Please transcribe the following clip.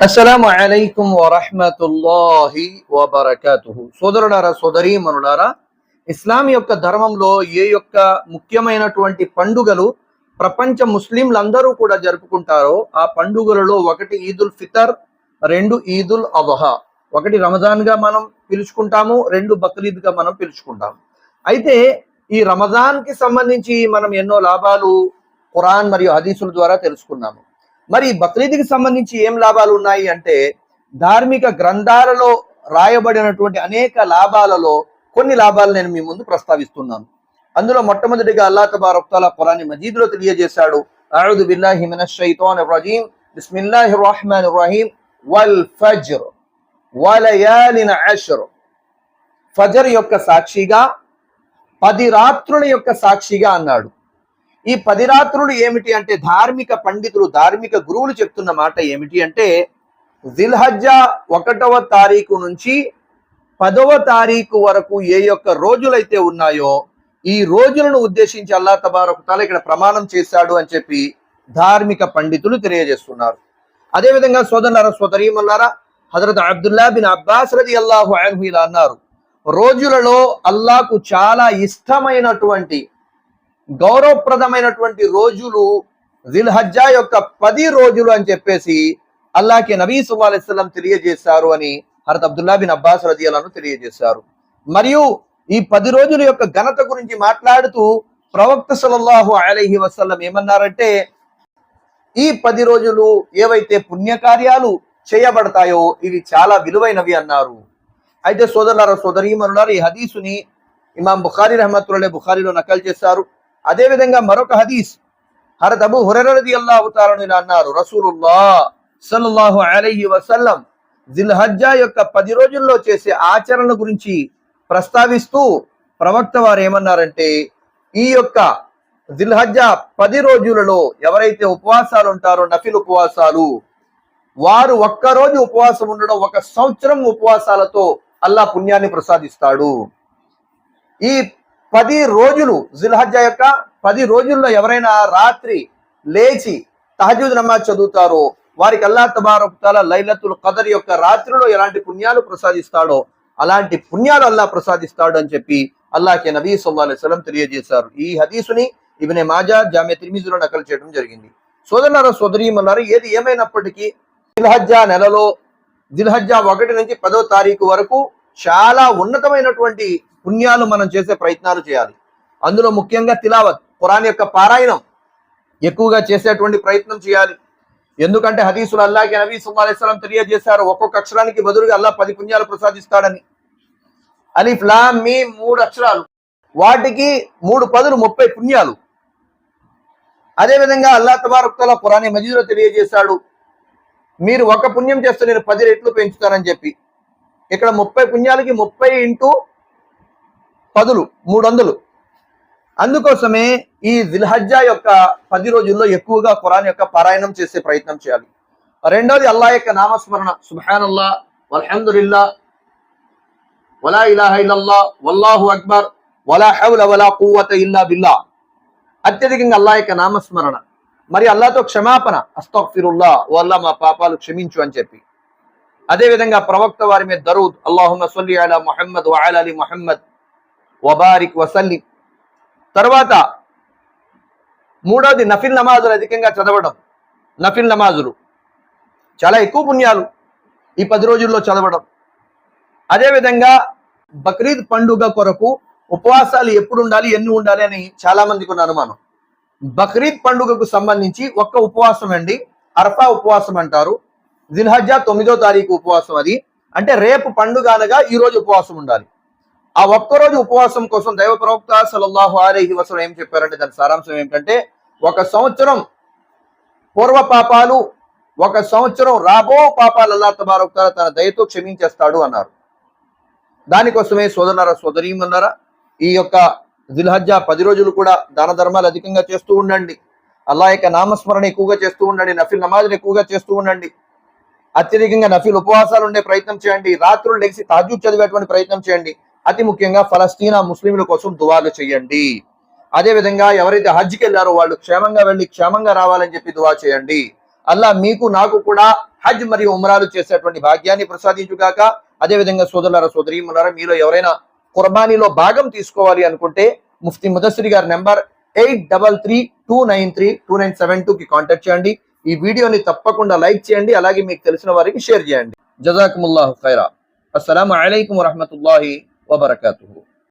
అస్సలం అలైకుం వరహమతుల్లాహి సోదరుడారా సోదరులారా సోదరీమనులారా ఇస్లాం యొక్క ధర్మంలో ఏ యొక్క ముఖ్యమైనటువంటి పండుగలు ప్రపంచ ముస్లింలందరూ కూడా జరుపుకుంటారో ఆ పండుగలలో ఒకటి ఈదుల్ ఫితర్ రెండు ఈదుల్ అదహా ఒకటి రమజాన్గా మనం పిలుచుకుంటాము రెండు బక్రీద్గా మనం పిలుచుకుంటాము. అయితే ఈ రమజాన్కి సంబంధించి మనం ఎన్నో లాభాలు ఖురాన్ మరియు హదీసుల ద్వారా తెలుసుకున్నాము. మరి బక్రీద్కి సంబంధించి ఏం లాభాలు ఉన్నాయి అంటే ధార్మిక గ్రంథాలలో రాయబడినటువంటి అనేక లాభాలలో కొన్ని లాభాలు నేను మీ ముందు ప్రస్తావిస్తున్నాను. అందులో మొట్టమొదటిగా అల్లా తబారక్ తాలా ఖురాన్ మజీద్లో తెలియజేశాడు. అఊదు బిల్లాహి మినష్ షైతానిర్ రజీం బిస్మిల్లాహిర్ రహ్మానిర్ రహీం వల్ ఫజ్ర్. వలయాలిన ఫజర్ యొక్క సాక్షిగా పది రాత్రుల యొక్క సాక్షిగా అన్నాడు. ఈ పది రాత్రులు ఏమిటి అంటే ధార్మిక పండితులు ధార్మిక గురువులు చెప్తున్న మాట ఏమిటి అంటే జిల్హజ్జా ఒకటవ తారీఖు నుంచి పదవ తారీఖు వరకు ఏ యొక్క రోజులైతే ఉన్నాయో ఈ రోజులను ఉద్దేశించి అల్లా తబారకు ఇక్కడ ప్రమాణం చేశాడు అని చెప్పి ధార్మిక పండితులు తెలియజేస్తున్నారు. అదేవిధంగా సోదరులారా సోదరీమల్లారా హజరత్ అబ్దుల్లా బిన్ అబ్బాస్ రది అల్లాహు అన్హు ఇలా అన్నారు. రోజులలో అల్లాకు చాలా ఇష్టమైనటువంటి గౌరవప్రదమైనటువంటి రోజులు జిల్హజ్జా యొక్క పది రోజులు అని చెప్పేసి అల్లాకి నబీ సుల్లాం తెలియజేశారు అని హరత్ అబ్దుల్లా బిన్ అబ్బాస్ రజియాలను తెలియజేశారు. మరియు ఈ పది రోజుల యొక్క ఘనత గురించి మాట్లాడుతూ ప్రవక్త సలల్లాహు అలైహి వసల్లం ఏమన్నారంటే ఈ పది రోజులు ఏవైతే పుణ్యకార్యాలు చేయబడతాయో ఇవి చాలా విలువైనవి అన్నారు. అయితే సోదరులారా సోదరీమనులారు ఈ హదీసుని ఇమాం బుఖారి రహమతుల్లా బుఖారిలో నకలు చేశారు. అదేవిధంగా మరొక హదీస్. హరత్ అబు హురరది అల్లాహుతారని ఇలా అన్నారు రసూలుల్లా సల్లాహు అలహి వసల్లం జిల్హజ్జా యొక్క పది రోజుల్లో చేసే ఆచరణ గురించి ప్రస్తావిస్తూ ప్రవక్త వారు ఏమన్నారంటే ఈ యొక్క జిల్హజ్జా పది రోజులలో ఎవరైతే ఉపవాసాలు ఉంటారో నఫిల్ ఉపవాసాలు వారు ఒక్క రోజు ఉపవాసం ఉండడం ఒక సంవత్సరం ఉపవాసాలతో అల్లా పుణ్యాన్ని ప్రసాదిస్తాడు. ఈ పది రోజులు జిల్హజ్జ యొక్క పది రోజుల్లో ఎవరైనా రాత్రి లేచి తహజుద్ నమాజ్ చదువుతారో వారికి అల్లా తబారకుతాల లైలతుల్ కదర్ యొక్క రాత్రిలో ఎలాంటి పుణ్యాలు ప్రసాదిస్తాడో అలాంటి పుణ్యాలు అల్లా ప్రసాదిస్తాడు అని చెప్పి అల్లాహకి నబీ సల్లా అలైస్లం తెలియజేశారు. ఈ హదీసుని ఇవనే మాజా జామ్య తిరిమిజులో నకలు చేయడం జరిగింది. సోదరులారా సోదరీమన్నారు ఏది ఏమైనప్పటికీ దిల్హజ్జా నెలలో దిల్హజ్జా ఒకటి నుంచి పదో తారీఖు వరకు చాలా ఉన్నతమైనటువంటి పుణ్యాలు మనం చేసే ప్రయత్నాలు చేయాలి. అందులో ముఖ్యంగా తిలావత్ ఖురాన్ యొక్క పారాయణం ఎక్కువగా చేసేటువంటి ప్రయత్నం చేయాలి. ఎందుకంటే హదీసులు అల్లాకి నబీ సుల్లా అలైస్లాం తెలియజేశారు ఒక్కొక్క అక్షరానికి బదులుగా అల్లా పది పుణ్యాలు ప్రసాదిస్తాడని. అలిఫ్ ఫ్లామ్ మీ మూడు అక్షరాలు. వాటికి మూడు పదులు ముప్పై పుణ్యాలు. అదేవిధంగా అల్లా తబారుక్తల ఖురాన్ మజీదులో తెలియజేశాడు మీరు ఒక పుణ్యం చేస్తే నేను పది రెట్లు పెంచుతానని చెప్పి. ఇక్కడ ముప్పై పుణ్యాలకి ముప్పై ఇంటూ పదులు మూడు వందలు అందుకోసమే ఈ జిల్హజ్జా యొక్క పది రోజుల్లో ఎక్కువగా ఖురాన్ యొక్క పారాయణం చేసే ప్రయత్నం చేయాలి. రెండోది అల్లా యొక్క నామస్మరణ. అల్లా వలహుల్లా వలా ఇలాహ ఇల్లల్లా వల్లాహు అక్బర్ వలా హౌల వలా కువ్వత ఇల్లా బిల్లా. అత్యధికంగా అల్లా యొక్క నామస్మరణ. మరి అల్లాతో క్షమాపణ. అస్తఫిరుల్లా వల్లా మా పాపాలు క్షమించు అని చెప్పి. అదే విధంగా ప్రవక్త వారి మీద దరూద్ అల్లాహుమ్మ సల్లి అలా మొహమ్మద్ వఅల అలీ ముహమ్మద్ వబారిక్ వసల్లి. తర్వాత మూడవది నఫిల్ నమాజులు అధికంగా చదవడం. నఫిల్ నమాజులు. చాలా ఎక్కువ పుణ్యాలు ఈ పది రోజుల్లో చదవడం. అదేవిధంగా బక్రీద్ పండుగ కొరకు ఉపవాసాలు ఎప్పుడు ఉండాలి ఎన్ని ఉండాలి అని చాలా మందికి ఉన్న అనుమానం. బక్రీద్ పండుగకు సంబంధించి ఒక్క ఉపవాసం అండి అర్ఫా ఉపవాసం అంటారు. జిల్హజ్జా తొమ్మిదో తారీఖు ఉపవాసం అది. అంటే రేపు పండుగ అనగా ఈ రోజు ఉపవాసం ఉండాలి. ఆ ఒక్కరోజు ఉపవాసం కోసం దైవ ప్రవక్త సలల్లాహు అలైహి వసలం ఏం చెప్పారంటే దాని సారాంశం ఏమిటంటే ఒక సంవత్సరం పూర్వ పాపాలు ఒక సంవత్సరం రాబో పాపాలు అల్లా తబారొక్త తన దయతో క్షమించేస్తాడు అన్నారు. దానికోసమే సోదరులారా సోదరీమన్నారా ఈ యొక్క జిల్హజ్జా పది రోజులు కూడా దాన ధర్మాలు అధికంగా చేస్తూ ఉండండి. అల్లా యొక్క నామస్మరణ ఎక్కువగా చేస్తూ ఉండండి నఫిల్ నమాజులు ఎక్కువగా చేస్తూ ఉండండి. అత్యధికంగా నఫిల్ ఉపవాసాలు ఉండే ప్రయత్నం చేయండి రాత్రులు లెగిసి తాజు చదివేటువంటి ప్రయత్నం చేయండి. అతి ముఖ్యంగా ఫలస్తీనా ముస్లింల కోసం దువాలు చేయండి. అదే విధంగా ఎవరైతే హజ్కి వెళ్ళారో వాళ్ళు క్షేమంగా వెళ్ళి క్షేమంగా రావాలని చెప్పి దువా చేయండి. అల్లా మీకు నాకు కూడా హజ్ మరియు ఉమ్రాలు చేసేటువంటి భాగ్యాన్ని ప్రసాదించుగాక. అదేవిధంగా సోదరులారా సోదరీములారా మీలో ఎవరైనా కుర్బానీలో భాగం తీసుకోవాలి అనుకుంటే ముఫ్తీ ముదస్సిరి గారి number eight double three two nine three two nine seven two కి కాంటాక్ట్ చేయండి. ఈ వీడియోని తప్పకుండా లైక్ చేయండి అలాగే మీకు తెలిసిన వారికి షేర్ చేయండి. జజాకుముల్లాహు ఖైరా. అస్సలం అయికం వరహమతుల్లాహి وبركاته